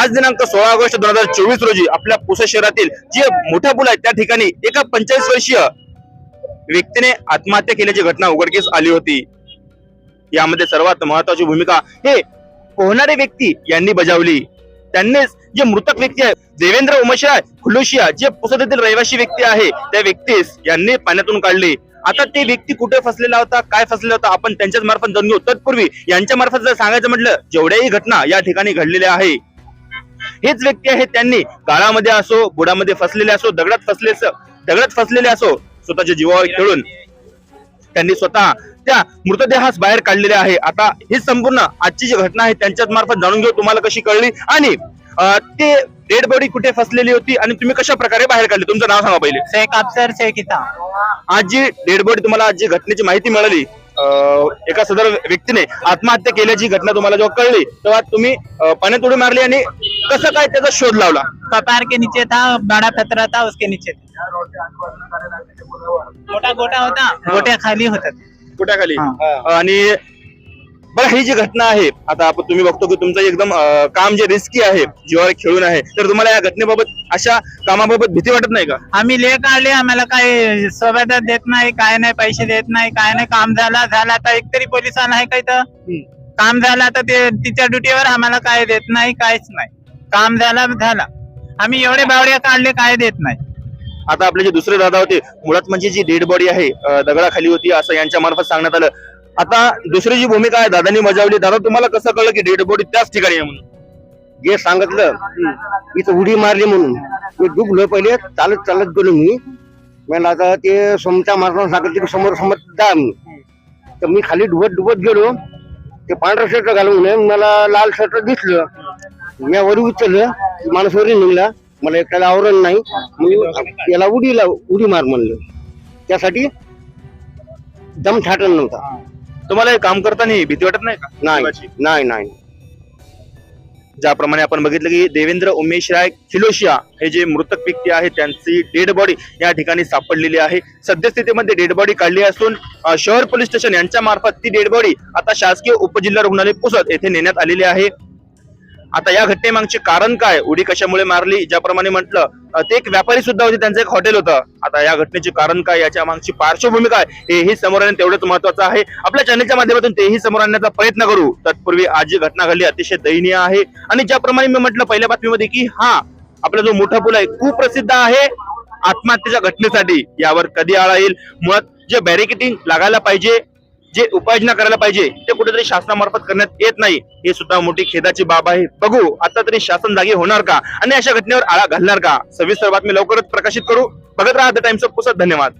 आज दिनांक सोळा ऑगस्ट दोन हजार चोवीस रोजी आपल्या पुसे शहरातील जे मोठा पूल आहे त्या ठिकाणी एका पंचेचाळीस वर्षीय व्यक्तीने आत्महत्या केल्याची घटना उघडकीस आली होती. यामध्ये सर्वात महत्वाची भूमिका हे पोहणारे व्यक्ती यांनी बजावली. त्यांनीच जे मृतक व्यक्ती आहे देवेंद्र उमशाय खुलुशिया जे पुसद येथील रहिवासी व्यक्ती आहे त्या व्यक्तीस यांनी पाण्यातून काढले. आता ते व्यक्ती कुठे फसलेला होता काय फसलेला होता आपण त्यांच्याच मार्फत जाणून घेऊ. तत्पूर्वी यांच्या मार्फत जर सांगायचं म्हटलं जेवढ्याही घटना या ठिकाणी घडलेल्या आहे हेच व्यक्ती आहेत त्यांनी. गाळामध्ये असो बुडामध्ये फसलेले असो दगडात फसले दगडात फसलेले असो स्वतःच्या जीवावर खेळून त्यांनी स्वतः त्या मृतदेहास बाहेर काढलेले आहे. आता ही संपूर्ण आजची जी घटना आहे त्यांच्याच मार्फत जाणून घेऊ तुम्हाला कशी कळली. आणि ते डेड बॉडी कुठे फसलेली होती आणि तुम्ही कशा प्रकारे बाहेर काढली? तुमचं नाव सांगा पहिले. शेख अफसर शेख इता आज जी डेड बॉडी तुम्हाला आज जी घटनेची माहिती मिळाली अं, एका सदर व्यक्तीने आत्महत्या केल्याची घटना तुम्हाला जेव्हा कळली तेव्हा तुम्ही पाण्यात उडी मारली आणि कसं काय त्याचा शोध लावला? कपार के नीचे था बड़ा पत्थर था उसके नीचे था। मोठा गोटा होता गोट्या खाली होतात कुठ्याखाली हा. आणि बरं ही जी घटना आहे आता आपण तुम्ही बघतो की तुमचं एकदम अं, काम जे रिस्की आहे जीवावर खेळून आहे तर तुम्हाला या घटनेबाबत अशा कामाबाबत भीती वाटत नाही का? आम्ही ले काढले आम्हाला काय सोबत देत नाही काय नाही पैसे देत नाही काय नाही काम झाला झाला तर एकतरी पोलीस आला आहे काय तर काम झाला तर ते तिच्या ड्युटीवर आम्हाला काय देत नाही काहीच नाही. काम झाला झालं. आम्ही एवढे बावड्या काढले काय देत नाही. आता आपले जे दुसरे दादा होते मुळात म्हणजे जी डेड बॉडी आहे अं, दगडाखाली होती असं यांच्या मार्फत सांगण्यात आलं. आता दुसरी जी भूमिका आहे दादांनी बजावली. दादा तुम्हाला कसं कळलं की डेड बॉडी त्याच ठिकाणी आहे म्हणून? जे सांगितलं इथं उडी मारली म्हणून. मी डुबलो पहिले चालत चालत गेलो मी. मला आता ते समच्या मारणार सांगितलं की समोर समोर जा मी तर मी खाली डुबत डुबत गेलो. ते पांढरं शर्ट घालून मला लाल शर्ट दिसलं. मी वरी उचललं ती माणूस वरी निघला. मला एकट्याला आवरण नाही. मी याला उडीला उडी मार म्हणलं. त्यासाठी दम थाटण नव्हता. तुम्हाला हे काम करताना भीती वाटत नाही का? नाही? नाही नाही. ज्याप्रमाणे आपण बघितलं की देवेंद्र उमेश राय खिलोशिया हे जे मृतक व्यक्ती आहे त्यांची डेड बॉडी या ठिकाणी सापडलेली आहे. सद्यस्थितीमध्ये डेड बॉडी काढली असून शहर पोलीस स्टेशन यांच्या मार्फत ती डेड बॉडी आता शासकीय उपजिल्हा रुग्णालय पुसद येथे नेण्यात आलेली आहे. आता या घटनेमागचे कारण काय? उडी कशामुळे मारली? ज्याप्रमाणे म्हटलं ते एक व्यापारी सुद्धा होते त्यांचं एक हॉटेल होतं. आता या घटनेचे कारण काय? याच्या मागची पार्श्वभूमी काय? हेही समोर आणणे तेवढंच महत्वाचं आहे. आपल्या चॅनलच्या माध्यमातून तेही समोर आणण्याचा प्रयत्न करू. तत्पूर्वी आज जी घटना घडली अतिशय दयनीय आहे. आणि ज्याप्रमाणे मी म्हटलं पहिल्या बातमीमध्ये की हा आपला जो मोठा पूल आहे कुप्रसिद्ध आहे आत्महत्येच्या घटनेसाठी. यावर कधी आळा येईल? मुळात जे बॅरिकेटिंग लागायला पाहिजे जे उपाययोजना करायला पाहिजे ते कुठेतरी शासनामार्फत करण्यात येत नाही. हे सुद्धा मोठी खेदाची बाब आहे. बघू आता तरी शासन जागी होणार का? आणि अशा घटनेवर आळा घालणार का? सविस्तर बातमी लवकरच प्रकाशित करू. बघत राहा द टाइम्स ऑफ पुसत धन्यवाद.